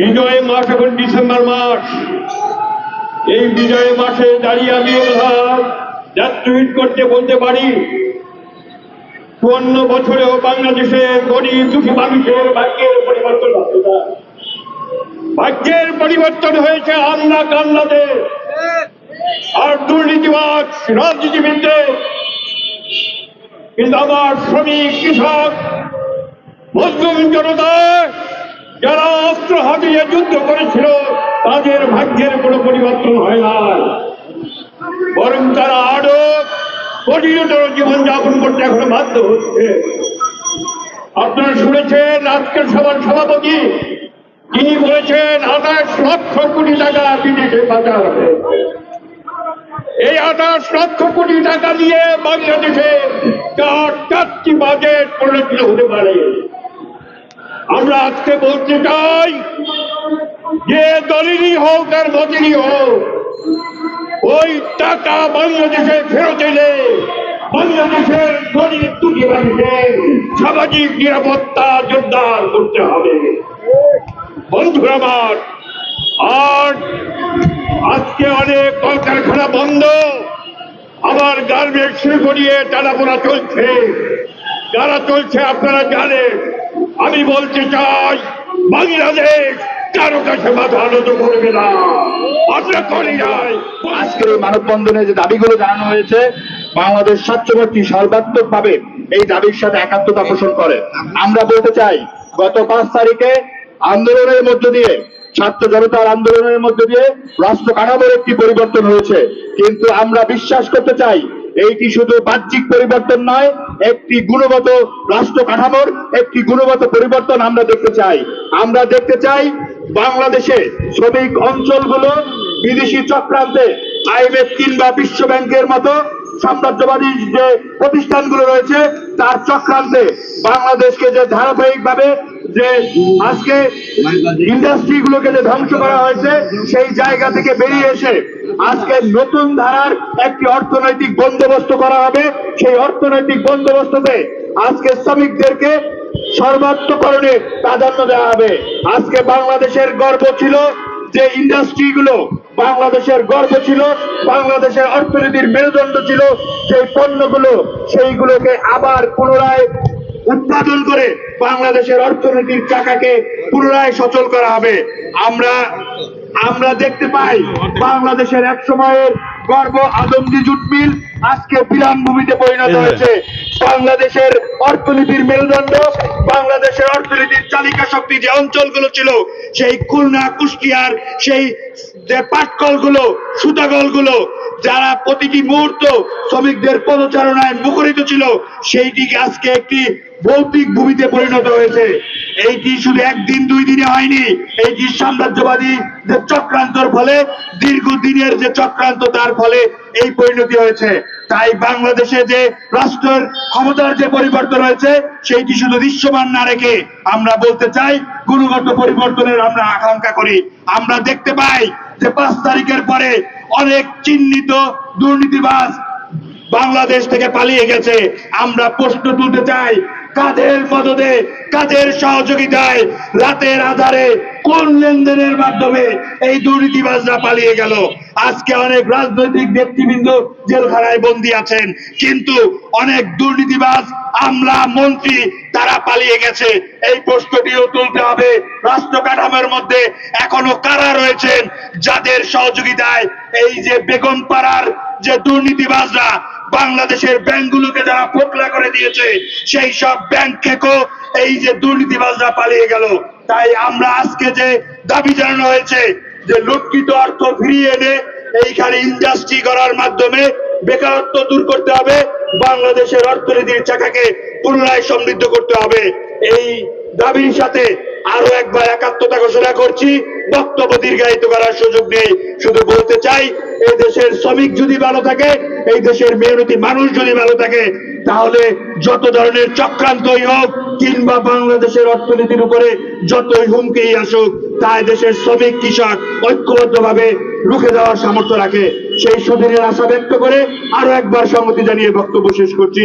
বিজয় মাস এখন ডিসেম্বর মাস। এই বিজয় মাসে দাঁড়িয়ে আমি যাত্রীহিত করতে বলতে পারি। চুয়ান্ন বছরেও বাংলাদেশের গরিব দুঃখী মানুষের ভাগ্যের পরিবর্তন ভাগ্যের পরিবর্তন হয়েছে আল্লাহ কাল্লাদের আর দুর্নীতিবাদ রাজনীতিবিদদের। কিন্তু আমার শ্রমিক, কৃষক, মজলুম জনতা যারা অস্ত্র হাতিয়ে যুদ্ধ করেছিল, তাদের ভাগ্যের কোনো পরিবর্তন হয় না। বরং তারা আরও কঠিনতর জীবনযাপন করতে এখন বাধ্য হচ্ছে। আপনারা শুনেছেন আজকের সভার সভাপতি? তিনি বলেছেন, আঠাশ লক্ষ কোটি টাকা বিদেশে পাচার হয়েছে এই আঠাশ লক্ষ কোটি টাকা দিয়ে বাংলাদেশে চার বাজেট পরিণত হতে পারে। আমরা আজকে বলতে চাই, যে দলেরই হোক আর মতেরই হোক, ওই টাকা বাংলাদেশে ফেরত এলে বাংলাদেশের গরিব দুটি মানুষের সামাজিক নিরাপত্তা জোরদার করতে হবে। বন্ধুরা আমার, আর আজকে অনেক কলকারখানা বন্ধ আবার গার্মেন্টস শুরু করিয়ে টানাপোড়া চলছে। যারা চলছে আপনারা জানেন আমি বলতে চাই, বাংলাদেশ কারও কাছে মাথা আনত করবে না। আজকের এই মানববন্ধনে যে দাবিগুলো জানানো হয়েছে, বাংলাদেশ স্বচ্ছবর্তী সর্বাত্মক ভাবে এই দাবির সাথে একাত্মতা পোষণ করে। আমরা বলতে চাই, গত পাঁচ তারিখে আন্দোলনের মধ্য দিয়ে, ছাত্র জনতার আন্দোলনের মধ্য দিয়ে রাষ্ট্র কাঠামোর একটি পরিবর্তন হয়েছে। কিন্তু আমরা বিশ্বাস করতে চাই এইটি শুধু বাহ্যিক পরিবর্তন নয়, একটি গুণগত রাষ্ট্র কাঠামোর একটি গুণগত পরিবর্তন আমরা দেখতে চাই। আমরা দেখতে চাই বাংলাদেশে শ্রমিক অঞ্চলগুলো বিদেশি চক্রান্তে আইএমএফ কিংবা বিশ্ব ব্যাংকের মতো সাম্রাজ্যবাদী যে প্রতিষ্ঠানগুলো রয়েছে, তার চক্রান্তে বাংলাদেশকে যে ধারাবাহিকভাবে যে আজকে ইন্ডাস্ট্রি গুলোকে যে ধ্বংস করা হয়েছে, সেই জায়গা থেকে বেরিয়ে এসে আজকে নতুন ধারার একটি অর্থনৈতিক বন্দোবস্ত করা হবে। সেই অর্থনৈতিক বন্দোবস্ততে আজকে শ্রমিকদেরকে সর্বাত্মকরণে প্রাধান্য দেওয়া হবে। আজকে বাংলাদেশের গর্ব ছিল যে ইন্ডাস্ট্রি গুলো বাংলাদেশের গর্ব ছিল বাংলাদেশের অর্থনীতির মেরুদণ্ড ছিল সেই পণ্যগুলো সেইগুলোকে আবার পুনরায় উৎপাদন করে বাংলাদেশের অর্থনীতির চাকাকে পুনরায় সচল করা হবে। আমরা আমরা দেখতে পাই বাংলাদেশের এক সময়ের গর্ব আদমজি জুট মিল আজকে বিরাম ভূমিতে পরিণত হয়েছে। বাংলাদেশের অর্থনীতির মেরুদণ্ড, বাংলাদেশের অর্থনীতির চালিকা শক্তি যে অঞ্চলগুলো ছিল, সেই খুলনা, কুষ্টিয়ার, সেই, যে পাটকলগুলো সুতাকলগুলো যারা প্রতিটি মুহূর্ত শ্রমিকদের পদচারণায় মুখরিত ছিল, সেইটিকে আজকে একটি ভৌতিক ভূমিতে পরিণত হয়েছে। এইটি শুধু একদিন, দুই দিনে হয়নি, এইটি সাম্রাজ্যবাদী যে চক্রান্তর ফলে, দীর্ঘদিনের যে চক্রান্ত তার ফলে এই পরিণতি হয়েছে। তাই বাংলাদেশে যে রাষ্ট্রের ক্ষমতার যে পরিবর্তন হয়েছে, সেইটি শুধু দৃশ্যমান না রেখে আমরা বলতে চাই, গুণগত পরিবর্তনের আমরা আকাঙ্ক্ষা করি। আমরা দেখতে পাই যে পাঁচ তারিখের পরে অনেক চিহ্নিত দুর্নীতিবাজ বাংলাদেশ থেকে পালিয়ে গেছে। আমরা প্রশ্ন তুলতে চাই, কাদের মদদে, কাদের সহযোগিতায়, রাতের আধারে কোন লেনদেনের মাধ্যমে এই দুর্নীতিবাজরা পালিয়ে গেল? আজকে অনেক রাজনৈতিক ব্যক্তিবৃন্দ জেলখানায় বন্দী আছেন, কিন্তু অনেক দুর্নীতিবাজ আমলা মন্ত্রী তারা পালিয়ে গেছে। এই প্রশ্নটিও তুলতে হবে রাষ্ট্র কাঠামোর মধ্যে। এখনও কারা রয়েছেন যাদের সহযোগিতায় এই যে বেগম পাড়ার যে দুর্নীতিবাজরা বাংলাদেশের ব্যাংকগুলোকে যারা ফোকলা করে দিয়েছে, সেই সব ব্যাংক থেকেও এই যে দুর্নীতিবাজরা পালিয়ে গেল। তাই আমরা আজকে যে দাবি জানানো হয়েছে যে লুটকিত অর্থ ফিরিয়ে এনে এইখানে ইন্ডাস্ট্রি করার মাধ্যমে বেকারত্ব দূর করতে হবে, বাংলাদেশের অর্থনীতির চাকাকে পুনরায় সমৃদ্ধ করতে হবে। এই দাবির সাথে আরও একবার একাত্মতা ঘোষণা করছি, বক্তব্য দীর্ঘায়িত করার সুযোগ নেই, শুধু বলতে চাই, এই দেশের শ্রমিক যদি ভালো থাকে, এই দেশের মেহনতি মানুষ যদি ভালো থাকে, তাহলে যত ধরনের চক্রান্তই হোক, কিংবা বাংলাদেশের অর্থনীতির উপরে যতই হুমকি আসুক তাই দেশের শ্রমিক, কৃষক ঐক্যবদ্ধভাবে রুখে দেওয়ার সামর্থ্য রাখে। সেই সুদিনের আশা ব্যক্ত করে আরও একবার সম্মতি জানিয়ে বক্তব্য শেষ করছি।